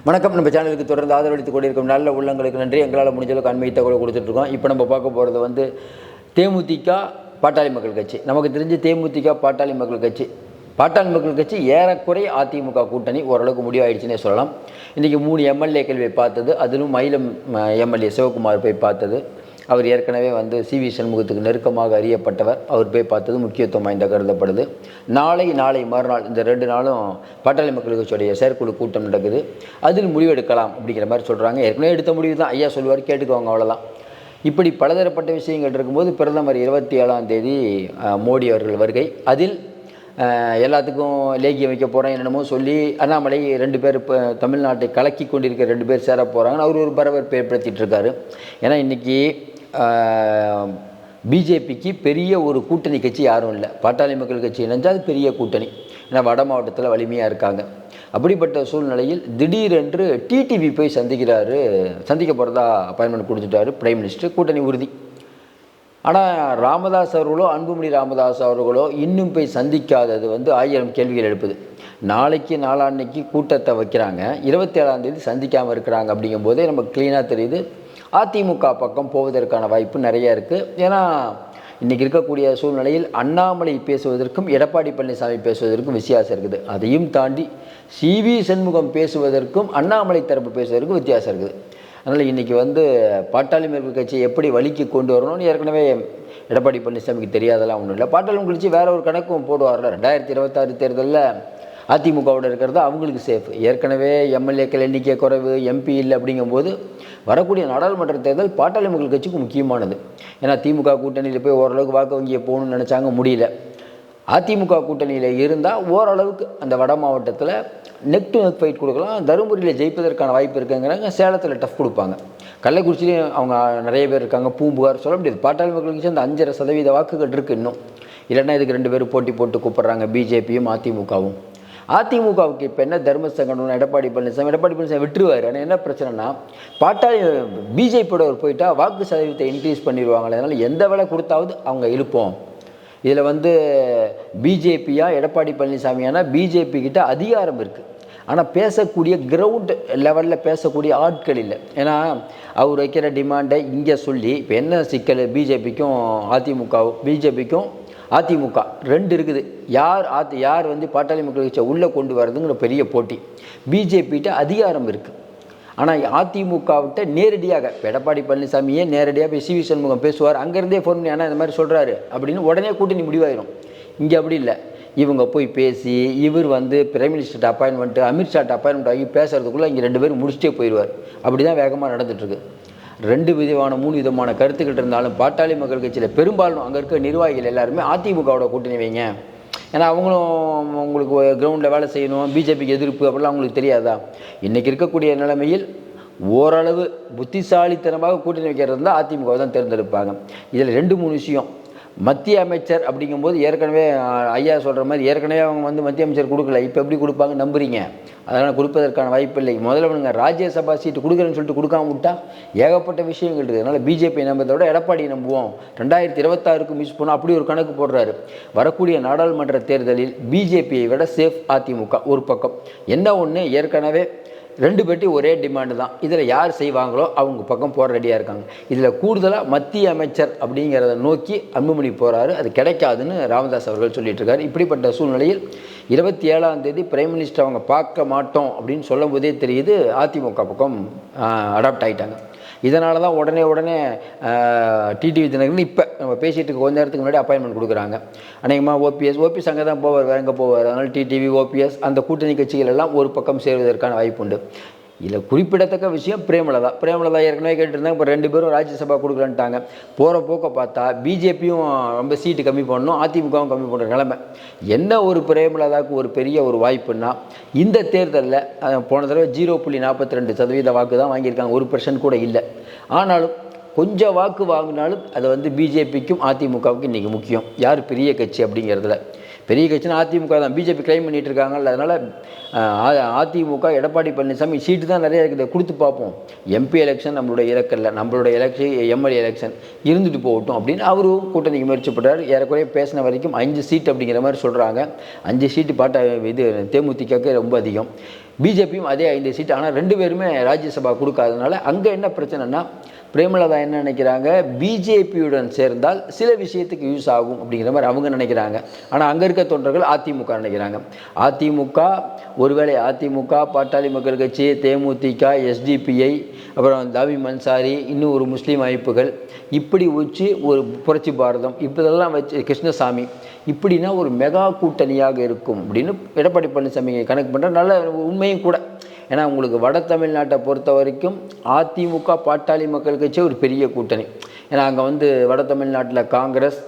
வணக்கம். நம்ம சேனலுக்கு தொடர்ந்து ஆதரவளித்துக் கொண்டிருக்கும் நல்ல உள்ளங்களுக்கு நன்றி. எங்களால் முடிஞ்ச அளவுக்கு அண்மை தகவல் கொடுத்துட்ருக்கோம். இப்போ நம்ம பார்க்க போகிறது வந்து தேமுதிக பாட்டாளி மக்கள் கட்சி. நமக்கு தெரிஞ்சு தேமுதிக பாட்டாளி மக்கள் கட்சி. பாட்டாளி மக்கள் கட்சி ஏறக்குறை அதிமுக கூட்டணி ஓரளவுக்கு முடிவாயிடுச்சுன்னே சொல்லலாம். இன்றைக்கி மூணு எம்எல்ஏக்கள் போய் பார்த்தது. அதிலும் மயிலம் எம்எல்ஏ சிவகுமார் போய் பார்த்தது. அவர் ஏற்கனவே வந்து சி வி சண்முகத்துக்கு நெருக்கமாக அறியப்பட்டவர். அவர் போய் பார்த்தது முக்கியத்துவம் வாய்ந்த கருதப்படுது. நாளை நாளை மறுநாள் இந்த ரெண்டு நாளும் பாட்டாளி மக்கள் கட்சியுடைய செயற்குழு கூட்டம் நடக்குது. அதில் முடிவெடுக்கலாம் அப்படிங்கிற மாதிரி சொல்கிறாங்க ஏற்கனவே எடுத்த முடிவு தான். ஐயா சொல்லுவார் கேட்டுக்கோங்க அவ்வளோதான் இப்படி பலதரப்பட்ட விஷயங்கள் இருக்கும்போது பிரதமர் இருபத்தி ஏழாம் தேதி மோடி அவர்கள் வருகை. அதில் எல்லாத்துக்கும் லேகியம் வைக்க போகிறேன் என்னென்னமோ சொல்லி அண்ணாமலை ரெண்டு பேர் இப்போ தமிழ்நாட்டை கலக்கி கொண்டிருக்கிற ரெண்டு பேர் சேர போகிறாங்கன்னு அவர் ஒரு பரபரப்பு ஏற்படுத்திகிட்டு இருக்காரு. ஏன்னா இன்றைக்கி பிஜேபிக்கு பெரிய ஒரு கூட்டணி கட்சி யாரும் இல்லை. பாட்டாளி மக்கள் கட்சி இணைஞ்சால் அது பெரிய கூட்டணி. ஏன்னா வட மாவட்டத்தில் வலிமையாக இருக்காங்க. அப்படிப்பட்ட சூழ்நிலையில் திடீரென்று டிடிவி போய் சந்திக்கிறாரு சந்திக்க போகிறதா அப்பாயின்மெண்ட் கொடுத்துட்டாரு பிரைம் மினிஸ்டர் கூட்டணி உறுதி. ஆனால் ராமதாஸ் அவர்களோ அன்புமணி ராமதாஸ் அவர்களோ இன்னும் போய் சந்திக்காதது வந்து ஆயிரம் கேள்விகள் எழுப்புது. நாளைக்கு நாளான்னைக்கு கூட்டத்தை வைக்கிறாங்க. இருபத்தேழாம் தேதி சந்திக்காமல் இருக்கிறாங்க அப்படிங்கும்போதே நமக்கு க்ளீனாக தெரியுது. அதிமுக பக்கம் போவதற்கான வாய்ப்பு நிறைய இருக்குது ஏன்னா இன்றைக்கி இருக்கக்கூடிய சூழ்நிலையில் அண்ணாமலை பேசுவதற்கும் எடப்பாடி பழனிசாமி பேசுவதற்கும் வித்தியாசம் இருக்குது. அதையும் தாண்டி சிவி சண்முகம் பேசுவதற்கும் அண்ணாமலை தரப்பு பேசுவதற்கும் வித்தியாசம் இருக்குது. அதனால் இன்றைக்கி வந்து பாட்டாளி மக்கள் கட்சியை எப்படி வழிக்கு கொண்டு வரணும்னு ஏற்கனவே எடப்பாடி பழனிசாமிக்கு தெரியாதெல்லாம் ஒன்றும் இல்லை. பாட்டாளி கட்சி வேற ஒரு கணக்கும் போடுவார்ல. ரெண்டாயிரத்தி இருபத்தாறு தேர்தலில் அதிமுகவோட இருக்கிறது அவங்களுக்கு சேஃப் ஏற்கனவே எம்எல்ஏக்கள் எண்ணிக்கை குறைவு எம்பி இல்லை அப்படிங்கும்போது வரக்கூடிய நாடாளுமன்ற தேர்தல் பாட்டாளி மக்கள் கட்சிக்கு முக்கியமானது. ஏன்னா திமுக கூட்டணியில் போய் ஓரளவுக்கு வாக்கு வங்கியை போகணும்னு நினச்சாங்க முடியல. அதிமுக கூட்டணியில் இருந்தால் ஓரளவுக்கு அந்த வட மாவட்டத்தில் நெக் டு நெக் ஃபைட் கொடுக்கலாம். தருமபுரியில் ஜெயிப்பதற்கான வாய்ப்பு இருக்குங்கிறாங்க. சேலத்தில் டஃப் கொடுப்பாங்க. கள்ளக்குறிச்சிலையும் அவங்க நிறைய பேர் இருக்காங்க. பூம்புகார் சொல்ல முடியாது. பாட்டாளி மக்களுக்கு அந்த அஞ்சரை சதவீத வாக்குகள் இருக்குது இன்னும். இல்லைன்னா இதுக்கு ரெண்டு பேரும் போட்டி போட்டு கூப்பிட்றாங்க. பிஜேபியும் அதிமுகவும். அதிமுகவுக்கு இப்போ என்ன தர்ம சங்கடம் எடப்பாடி பழனிசாமி எடப்பாடி பழனிசாமி விட்டுருவார். ஆனால் என்ன பிரச்சனைனா பாட்டாளி பிஜேபியோட ஒரு போயிட்டா வாக்கு சதவீதத்தை இன்க்ரீஸ் பண்ணிடுவாங்களே அதனால் எந்த வேலை கொடுத்தாவது அவங்க இழுப்போம். இதில் வந்து பிஜேபியா எடப்பாடி பழனிசாமியானா பிஜேபி கிட்ட அதிகாரம் இருக்குது ஆனால் பேசக்கூடிய கிரவுண்ட் லெவலில் பேசக்கூடிய ஆட்கள் இல்லை. ஏன்னா அவர் வைக்கிற டிமாண்டை இங்கே சொல்லி இப்போ என்ன சிக்கல்? பிஜேபிக்கும் அதிமுக பிஜேபிக்கும் அதிமுக ரெண்டு இருக்குது. யார் ஆத்து யார் வந்து பாட்டாளி மக்கள் கட்சியை உள்ளே கொண்டு வரதுங்கிற பெரிய போட்டி. பிஜேபிகிட்ட அதிகாரம் இருக்குது ஆனால் அதிமுகவிட்ட நேரடியாக எடப்பாடி பழனிசாமியே நேரடியாக போய் சி வி சண்முகம் பேசுவார்? அங்கேருந்தே ஃபோன் பண்ணி ஆனால் இந்த மாதிரி சொல்கிறாரு அப்படின்னு உடனே கூட்டணி முடிவாயிரும். இங்கே அப்படி இல்லை. இவங்க போய் பேசி இவர் வந்து பிரைம் மினிஸ்டர்கிட்ட அப்பாயின்மெண்ட்டு அமித்ஷாட்ட அப்பாயின்மெண்ட் ஆகி பேசுறதுக்குள்ளே இங்கே ரெண்டு பேரும் முடிச்சுட்டே போயிடுவார் அப்படி தான் வேகமாக நடந்துட்டுருக்கு ரெண்டு விதமான மூணு விதமான கருத்துக்கள் இருந்தாலும் பாட்டாளி மக்கள் கட்சியில் பெரும்பாலும் அங்கே இருக்க நிர்வாகிகள் எல்லாருமே அதிமுகவோட கூட்டணி வைங்க. ஏன்னா அவங்களும் உங்களுக்கு கிரவுண்டில் வேலை செய்யணும் பிஜேபிக்கு எதிர்ப்பு அப்படிலாம் அவங்களுக்கு தெரியாதா? இன்றைக்கி இருக்கக்கூடிய நிலைமையில் ஓரளவு புத்திசாலித்தனமாக கூட்டணி வைக்கிறது தான் அதிமுக தான் தேர்ந்தெடுப்பாங்க. இதில் ரெண்டு மூணு விஷயம். மத்திய அமைச்சர் அப்படிங்கும்போது ஏற்கனவே ஐயா சொல்கிற மாதிரி ஏற்கனவே அவங்க வந்து மத்திய அமைச்சர் கொடுக்கல. இப்போ எப்படி கொடுப்பாங்க நம்புறீங்க? அதனால் கொடுப்பதற்கான வாய்ப்பு இல்லை. முதல்ல அவங்க ராஜ்யசபா சீட்டு கொடுக்குறேன்னு சொல்லிட்டு கொடுக்காம விட்டா ஏகப்பட்ட விஷயங்கள் இருக்குது அதனால் பிஜேபி நம்பதை விட எடப்பாடி நம்புவோம். ரெண்டாயிரத்தி இருபத்தாறுக்கு மிஸ் பண்ணோம். அப்படி ஒரு கணக்கு போடுறாரு. வரக்கூடிய நாடாளுமன்ற தேர்தலில் பிஜேபியை விட சேஃப் அதிமுக ஒரு பக்கம். என்ன ஒன்று ஏற்கனவே ரெண்டு பேட்டி ஒரே டிமாண்டு தான். இதில் யார் செய்வாங்களோ அவங்க பக்கம் போகிற ரெடியாக இருக்காங்க. இதில் கூடுதலாக மத்திய அமைச்சர் அப்படிங்கிறத நோக்கி அன்புமணி போகிறாரு அது கிடைக்காதுன்னு ராமதாஸ் அவர்கள் சொல்லிட்டு இருக்காரு இப்படிப்பட்ட சூழ்நிலையில் இருபத்தி ஏழாம் தேதி பிரைம் மினிஸ்டர் அவங்க பார்க்க மாட்டோம் அப்படின்னு சொல்லும் போதே தெரியுது அதிமுக பக்கம் அடாப்ட் ஆகிட்டாங்க இதனால தான் உடனே உடனே டிடிவி தினகரன் இப்போ நம்ம பேசிகிட்டு கொஞ்ச நேரத்துக்கு முன்னாடி அப்பாயின்மெண்ட் கொடுக்குறாங்க. அநேகமாக ஓபிஎஸ் ஓபிஎஸ் அங்கே தான் போவார் வேற எங்கே போவார். அதனால் டிடிவி ஓபிஎஸ் அந்த கூட்டணி கட்சிகள் எல்லாம் ஒரு பக்கம் சேருவதற்கான வாய்ப்பு உண்டு. இதில் குறிப்பிடத்தக்க விஷயம் பிரேமலதா. பிரேமலதா ஏற்கனவே கேட்டிருந்தாங்க இப்போ ரெண்டு பேரும் ராஜ்யசபா கொடுக்குறேன்ட்டாங்க போகிற போக்க பார்த்தா பிஜேபியும் ரொம்ப சீட்டு கம்மி பண்ணணும் அதிமுகவும் கம்மி பண்ணுற நிலைமை. என்ன ஒரு பிரேமலதாவுக்கு ஒரு பெரிய ஒரு வாய்ப்புன்னா இந்த தேர்தலில் போன தடவை ஜீரோ புள்ளி நாற்பத்தி ரெண்டு சதவீத வாக்கு தான் வாங்கியிருக்காங்க. ஒரு பர்சன்ட் கூட இல்லை. ஆனாலும் கொஞ்சம் வாக்கு வாங்கினாலும் அது வந்து பிஜேபிக்கும் அதிமுகவுக்கும் இன்றைக்கி முக்கியம். யார் பெரிய கட்சி அப்படிங்கிறதுல? பெரிய கட்சினா அதிமுக தான். பிஜேபி கிளைம் பண்ணிட்டு இருக்காங்கல்ல அதனால் அதிமுக எடப்பாடி பழனிசாமி சீட்டு தான் நிறைய இருக்குது. கொடுத்து பார்ப்போம். எம்பி எலெக்ஷன் நம்மளுடைய இலக்கு நம்மளோட நம்மளுடைய எலெக்ஷன் எம்எல்ஏ எலெக்ஷன் இருந்துட்டு போகட்டும் அப்படின்னு அவரும் கூட்டணிக்கு முயற்சிப்பட்டார் ஏறக்குறைய பேசின வரைக்கும் அஞ்சு சீட் அப்படிங்கிற மாதிரி சொல்கிறாங்க அஞ்சு சீட்டு பாட்டா இது தேமுதிகக்கு ரொம்ப அதிகம். பிஜேபியும் அதே ஐந்து சீட் ஆனால் ரெண்டு பேருமே ராஜ்யசபா கொடுக்காதனால அங்கே என்ன பிரச்சனைனா பிரேமலதா என்ன நினைக்கிறாங்க? பிஜேபியுடன் சேர்ந்தால் சில விஷயத்துக்கு யூஸ் ஆகும் அப்படிங்கிற மாதிரி அவங்க நினைக்கிறாங்க. ஆனால் அங்கே இருக்க தொண்டர்கள் அதிமுக நினைக்கிறாங்க. அதிமுக ஒருவேளை அதிமுக பாட்டாளி மக்கள் கட்சி தேமுதிக எஸ்டிபிஐ அப்புறம் தாவி மன்சாரி இன்னும் ஒரு முஸ்லீம் அமைப்புகள் இப்படி வச்சு ஒரு புரட்சி பாரதம் இப்போதெல்லாம் வச்சு கிருஷ்ணசாமி இப்படின்னா ஒரு மெகா கூட்டணியாக இருக்கும் அப்படின்னு எடப்பாடி பழனிசாமி கணக்கு பண்ணுற நல்ல உண்மையும் கூட. ஏன்னா உங்களுக்கு வட தமிழ்நாட்டை பொறுத்த வரைக்கும் அதிமுக பாட்டாளி மக்கள் கட்சி ஒரு பெரிய கூட்டணி. ஏன்னா அங்கே வந்து வட தமிழ்நாட்டில் காங்கிரஸ்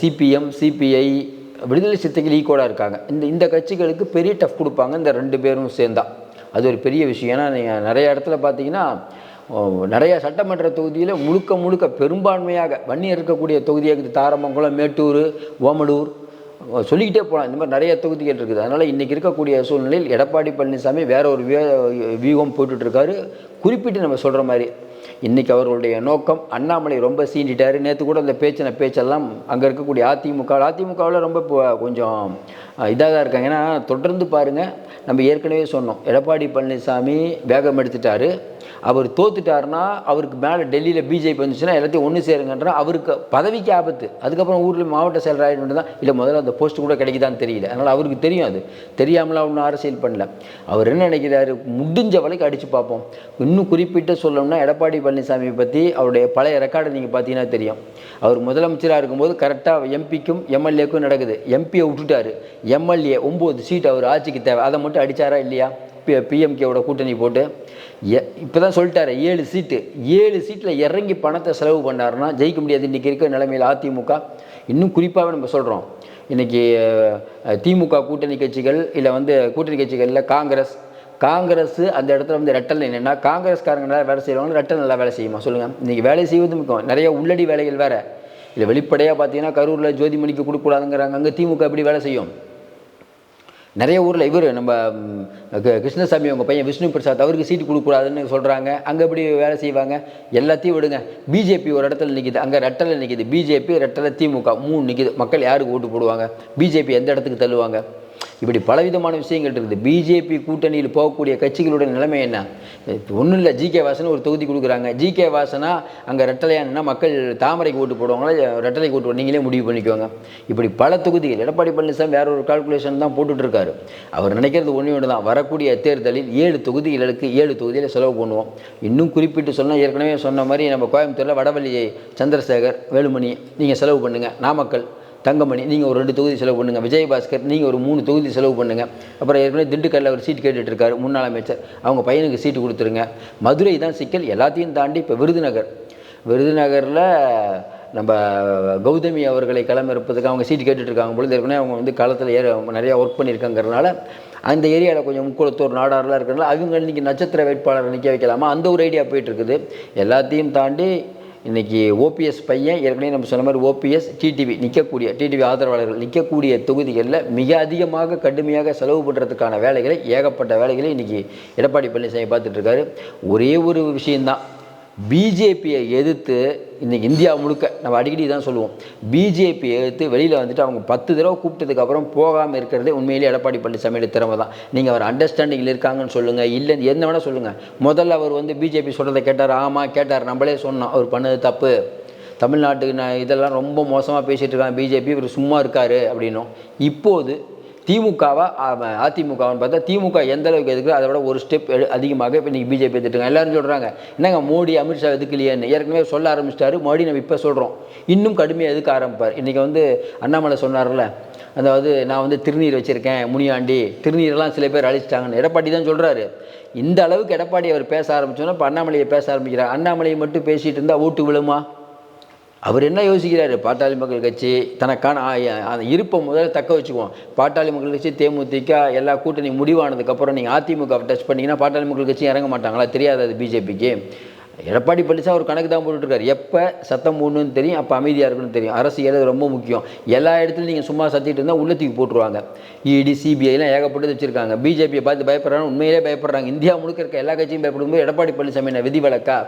சிபிஎம் சிபிஐ விடுதலை சித்தைகள் ஈக்குவலாக இருக்காங்க. இந்த இந்த கட்சிகளுக்கு பெரிய டஃப் கொடுப்பாங்க. இந்த ரெண்டு பேரும் சேர்ந்தா. அது ஒரு பெரிய விஷயம். ஏன்னா நீங்கள் நிறைய இடத்துல பார்த்தீங்கன்னா நிறையா நிறைய சட்டமன்ற தொகுதியில் முழுக்க முழுக்க பெரும்பான்மையாக வன்னி இருக்கக்கூடிய தொகுதியாக இருக்குது தாரமங்கலம் மேட்டூர் ஓமலூர் சொல்லிக்கிட்டே போகலாம். இந்த மாதிரி நிறைய தொகுதிகள் இருக்குது. அதனால் இன்றைக்கி இருக்கக்கூடிய சூழ்நிலையில் எடப்பாடி பழனிசாமி வேற ஒரு வியூ வியூகம் போட்டுட்ருக்காரு. குறிப்பிட்டு நம்ம சொல்கிற மாதிரி இன்றைக்கி அவர்களுடைய நோக்கம் அண்ணாமலை ரொம்ப சீண்டிட்டார். நேற்று கூட அந்த பேச்சின பேச்செல்லாம் அங்கே இருக்கக்கூடிய அதிமுக அதிமுகவில் ரொம்ப இப்போ கொஞ்சம் இதாக தான் இருக்காங்க. ஏன்னா தொடர்ந்து பாருங்கள் நம்ம ஏற்கனவே சொன்னோம். எடப்பாடி பழனிசாமி வேகம் எடுத்துட்டாரு. அவர் தோத்துட்டாருன்னா அவருக்கு மேலே டெல்லியில் பிஜேபி வந்துச்சுன்னா எல்லாத்தையும் ஒன்று சேருங்கன்றா அவருக்கு பதவிக்கு ஆபத்து. அதுக்கப்புறம் ஊரில் மாவட்ட செயலராகிட்டு தான் இல்லை முதல்ல அந்த போஸ்ட் கூட கிடைக்குதான்னு தெரியல. அதனால் அவருக்கு தெரியும் அது. தெரியாமலாம் ஒன்றும் அரசியல் பண்ணல. அவர் என்ன நினைக்கிறாரு? முடிஞ்ச வரைக்கும் அடித்து பார்ப்போம். இன்னும் குறிப்பிட்டு சொல்லணும்னா எடப்பாடி பழனிசாமியை பற்றி அவருடைய பழைய ரெக்கார்டை நீங்கள் பார்த்தீங்கன்னா தெரியும். அவர் முதலமைச்சராக இருக்கும்போது கரெக்டாக எம்பிக்கும் எம்எல்ஏக்கும் நடக்குது. எம்பியை விட்டுட்டாரு. எம்எல்ஏ ஒம்பது சீட் அவர் ஆட்சிக்கு தேவை. அதை மட்டும் அடிச்சாரா இல்லையா? பி பிஎம்கேவோட கூட்டணி போட்டு எ இப்போ தான் சொல்லிட்டாரு ஏழு சீட்டு ஏழு சீட்டில் இறங்கி பணத்தை செலவு பண்ணாருன்னா ஜெயிக்க முடியாது. இன்றைக்கி இருக்கிற நிலைமையில் அதிமுக இன்னும் குறிப்பாகவே நம்ம சொல்கிறோம் இன்றைக்கி திமுக கூட்டணி கட்சிகள் இல்லை வந்து கூட்டணி கட்சிகளில் காங்கிரஸ் காங்கிரஸ் அந்த இடத்துல வந்து ரெட்டல் என்னென்னா காங்கிரஸ்காரங்க நல்லா வேலை செய்வாங்க ரெட்டல் நல்லா வேலை செய்யுமா? சொல்லுங்கள் இன்றைக்கி வேலை செய்வது முக்கியம். நிறைய உள்ளடி வேலைகள் வேறு. இல்லை வெளிப்படையாக பார்த்தீங்கன்னா கரூரில் ஜோதிமணிக்கு கொடுக்கக்கூடாதுங்கிறாங்க. அங்கே திமுக எப்படி வேலை செய்யும்? நிறைய ஊரில் இவர் நம்ம கிருஷ்ணசாமி அவங்க பையன் விஷ்ணு பிரசாத் அவருக்கு சீட்டு கொடுக்கக்கூடாதுன்னு சொல்கிறாங்க அங்கே எப்படி வேலை செய்வாங்க? எல்லாத்தையும் விடுங்க. பிஜேபி ஒரு இடத்துல நிற்கிது அங்கே ரெட்டலை நிற்கிது பிஜேபி ரெட்டலை திமுக மூணு நிற்கிது மக்கள் யாருக்கு ஓட்டு போடுவாங்க? பிஜேபி எந்த இடத்துக்கு தள்ளுவாங்க? இப்படி பலவிதமான விஷயங்கள் இருக்குது. பிஜேபி கூட்டணியில் போகக்கூடிய கட்சிகளுடைய நிலைமை என்ன? ஒன்றும் இல்லை ஜி கே வாசன் ஒரு தொகுதி கொடுக்குறாங்க. ஜி கே வாசனா அங்கே ரெட்டலையானா மக்கள் தாமரைக்கு ஓட்டு போடுவாங்களா? ரெட்டலை ஓட்டு நீங்களே முடிவு பண்ணிக்கோங்க. இப்படி பல தொகுதிகள் எடப்பாடி பழனிசாமி வேற ஒரு கால்குலேஷன் தான் போட்டுட்டு இருக்காரு அவர் நினைக்கிறது ஒன்று ஒன்று தான். வரக்கூடிய தேர்தலில் ஏழு தொகுதிகளுக்கு ஏழு தொகுதியில் செலவு பண்ணுவோம். இன்னும் குறிப்பிட்டு சொன்னால் ஏற்கனவே சொன்ன மாதிரி நம்ம கோயம்புத்தூரில் வடவள்ளி சந்திரசேகர் வேலுமணி நீங்கள் செலவு பண்ணுங்கள் நாமக்கல் தங்கமணி நீங்கள் ஒரு ரெண்டு தொகுதி செலவு பண்ணுங்கள் விஜயபாஸ்கர் நீங்கள் ஒரு மூணு தொகுதி செலவு பண்ணுங்கள் அப்புறம் ஏற்கனவே திண்டுக்கல்ல ஒரு சீட் கேட்டுட்ருக்காரு முன்னாள் அமைச்சர். அவங்க பையனுக்கு சீட்டு கொடுத்துருங்க. மதுரை தான் சிக்கல் எல்லாத்தையும் தாண்டி இப்போ விருதுநகர். விருதுநகரில் நம்ம கௌதமி அவர்களை களமிறப்பதுக்கு அவங்க சீட்டு கேட்டுட்ருக்காங்க பொழுது ஏற்கனவே அவங்க வந்து களத்தில் ஏற நிறையா ஒர்க் பண்ணியிருக்காங்கிறனால அந்த ஏரியாவில் கொஞ்சம் முக்குளத்தூர் நாடாரெலாம் இருக்கிறனால அவங்க இன்றைக்கி நட்சத்திர வேட்பாளர் நிற்க வைக்கலாமா? அந்த ஒரு ஐடியா போயிட்டுருக்குது எல்லாத்தையும் தாண்டி இன்றைக்கி ஓபிஎஸ் பையன் ஏற்கனவே நம்ம சொன்ன மாதிரி ஓபிஎஸ் டிடிவி நிற்கக்கூடிய டிடிவி ஆதரவாளர்கள் நிற்கக்கூடிய தொகுதிகளில் மிக அதிகமாக கடுமையாக செலவு பண்ணுறதுக்கான வேலைகளை ஏகப்பட்ட வேலைகளை இன்றைக்கி எடப்பாடி பழனிசாமி பார்த்துட்ருக்காரு ஒரே ஒரு விஷயந்தான் பிஜேபியை எதிர்த்து இன்றைக்கி இந்தியா முழுக்க நம்ம அடிக்கடி தான் சொல்லுவோம். பிஜேபியை எதிர்த்து வெளியில் வந்துட்டு அவங்க பத்து தடவை கூப்பிட்டதுக்கப்புறம் போகாமல் இருக்கிறதே உண்மையிலேயே எடப்பாடி பழனிசாமியோட திறமை தான். நீங்கள் அவர் அண்டர்ஸ்டாண்டிங்கில் இருக்காங்கன்னு சொல்லுங்கள் இல்லை என்ன வேணால் சொல்லுங்கள் முதல்ல அவர் வந்து பிஜேபி சொல்கிறத கேட்டார். ஆமாம் கேட்டார். நம்மளே சொன்னோம். அவர் பண்ணது தப்பு. தமிழ்நாட்டுக்கு நான் இதெல்லாம் ரொம்ப மோசமாக பேசிகிட்டு இருக்காங்க பிஜேபி இவர் சும்மா இருக்காரு அப்படின்னும். இப்போது திமுகவை அவன் அதிமுகவான்னு பார்த்தா திமுக எந்த அளவுக்கு எதுக்கு அதை விட ஒரு ஸ்டெப் அதிகமாக இப்போ இன்றைக்கி பிஜேபி எடுத்துருக்காங்க எல்லாரும் சொல்கிறாங்க என்னங்க மோடி அமித்ஷா எதுக்கலையேன்னு ஏற்கனவே சொல்ல ஆரம்பிச்சிட்டாரு. மோடி நம்ம இப்போ சொல்கிறோம் இன்னும் கடுமையாக எதுக்க ஆரம்பிப்பார்? இன்றைக்கி வந்து அண்ணாமலை சொன்னார்ல அதாவது நான் வந்து திருநீர் வச்சுருக்கேன் முனியாண்டி திருநீரெல்லாம் சில பேர் அழிச்சிட்டாங்கன்னு. எடப்பாடி தான் சொல்கிறாரு இந்த அளவுக்கு எடப்பாடி அவர் பேச ஆரம்பிச்சோன்னா இப்போ அண்ணாமலையை பேச ஆரம்பிக்கிறார். அண்ணாமலையை மட்டும் பேசிகிட்டு இருந்தால் ஓட்டு விழுமா? அவர் என்ன யோசிக்கிறாரு? பாட்டாளி மக்கள் கட்சி தனக்கான இருப்பை முதல்ல தக்க வச்சுக்குவோம். பாட்டாளி மக்கள் கட்சி தேமுதிக எல்லா கூட்டணி முடிவானதுக்கப்புறம் நீங்கள் அதிமுக டச் பண்ணீங்கன்னா பாட்டாளி மக்கள் கட்சி இறங்க மாட்டாங்களா? தெரியாது அது பிஜேபிக்கு எடப்பாடி பழனிசாமி ஒரு கணக்கு தான் போட்டுருக்காரு எப்போ சத்தம் போடணும்னு தெரியும் அப்போ அமைதியாக இருக்கணும்னு தெரியும். அரசியல் ரொம்ப முக்கியம். எல்லா இடத்துலையும் நீங்கள் சும்மா சத்திட்டு இருந்தால் உள்ளத்துக்கு போட்டுருவாங்க. இடி சிபிஐலாம் ஏகப்பட்டது வச்சுருக்காங்க. பிஜேபியை பார்த்து பயப்படுறாங்க உண்மையிலே பயப்படுறாங்க. இந்தியா முழுக்க இருக்க எல்லா கட்சியும் பயப்படும்போது எடப்பாடி பழனிசாமி என்ன விதிவிலக்கா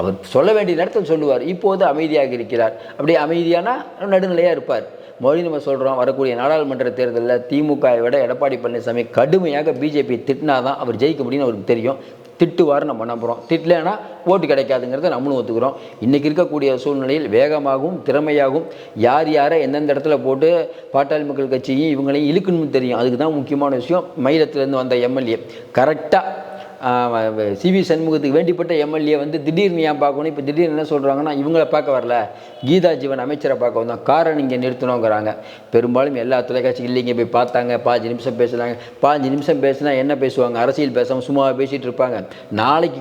அவர் சொல்ல வேண்டிய நேரத்தில் சொல்லுவார். இப்போது அமைதியாக இருக்கிறார். அப்படியே அமைதியானா நடுநிலையாக இருப்பார். மறுபடியும் நம்ம சொல்கிறோம் வரக்கூடிய நாடாளுமன்ற தேர்தலில் திமுகவை விட எடப்பாடி பழனிசாமி கடுமையாக பிஜேபி திட்டினாதான் அவர் ஜெயிக்க முடியும்னு அவருக்கு தெரியும். திட்டுவார் நம்ம நம்புகிறோம் திட்டலைன்னா ஓட்டு கிடைக்காதுங்கிறத நம்மளும் ஒத்துக்கிறோம். இன்றைக்கி இருக்கக்கூடிய சூழ்நிலையில் வேகமாகவும் திறமையாகவும் யார் யாரை எந்தெந்த இடத்துல போட்டு பாட்டாளி மக்கள் கட்சியும் இவங்களையும் இழுக்கணும்னு தெரியும். அதுக்கு தான் முக்கியமான விஷயம் மயிலத்துலேருந்து வந்த எம்எல்ஏ. கரெக்டாக சிவி சண்முகத்துக்கு வேண்டிப்பட்ட எம்எல்ஏ வந்து திடீர்னு ஏன் பார்க்கணும்? இப்போ திடீர்னு என்ன சொல்கிறாங்கன்னா இவங்கள பார்க்க வரல. கீதா ஜீவன் அமைச்சரை பார்க்க வந்தோம். காரை நீங்கள் நிறுத்தணுங்கிறாங்க. பெரும்பாலும் எல்லா தொலைக்காட்சி இல்லைங்க. போய் பார்த்தாங்க பாஞ்சு நிமிஷம் பேசுகிறாங்க பாஞ்சு நிமிஷம் பேசினா என்ன பேசுவாங்க? அரசியல் பேசாமல் சும்மா பேசிகிட்டு இருப்பாங்க. நாளைக்கு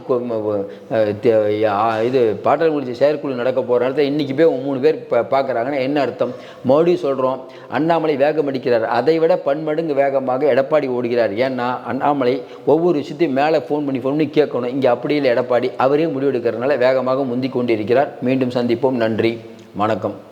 இது பாட்டாளி முடிச்சு செயற்குழு நடக்க போகிற இடத்துல இன்றைக்கி போய் மூணு பேர் பார்க்குறாங்கன்னா என்ன அர்த்தம்? மறுபடியும் சொல்கிறோம் அண்ணாமலை வேகம் அடிக்கிறார். அதை விட பன்மடங்கு வேகமாக எடப்பாடி ஓடுகிறார். ஏன்னா அண்ணாமலை ஒவ்வொரு விஷயத்தையும் மேலே ஃபோன் பண்ணி ஃபோன் பண்ணி கேட்கணும். இங்கே அப்படி இல்லை எடப்பாடி. அவரே முடிவெடுக்கிறதுனால வேகமாக முந்திக் கொண்டிருக்கிறார் மீண்டும் சந்திப்போம். நன்றி. வணக்கம்.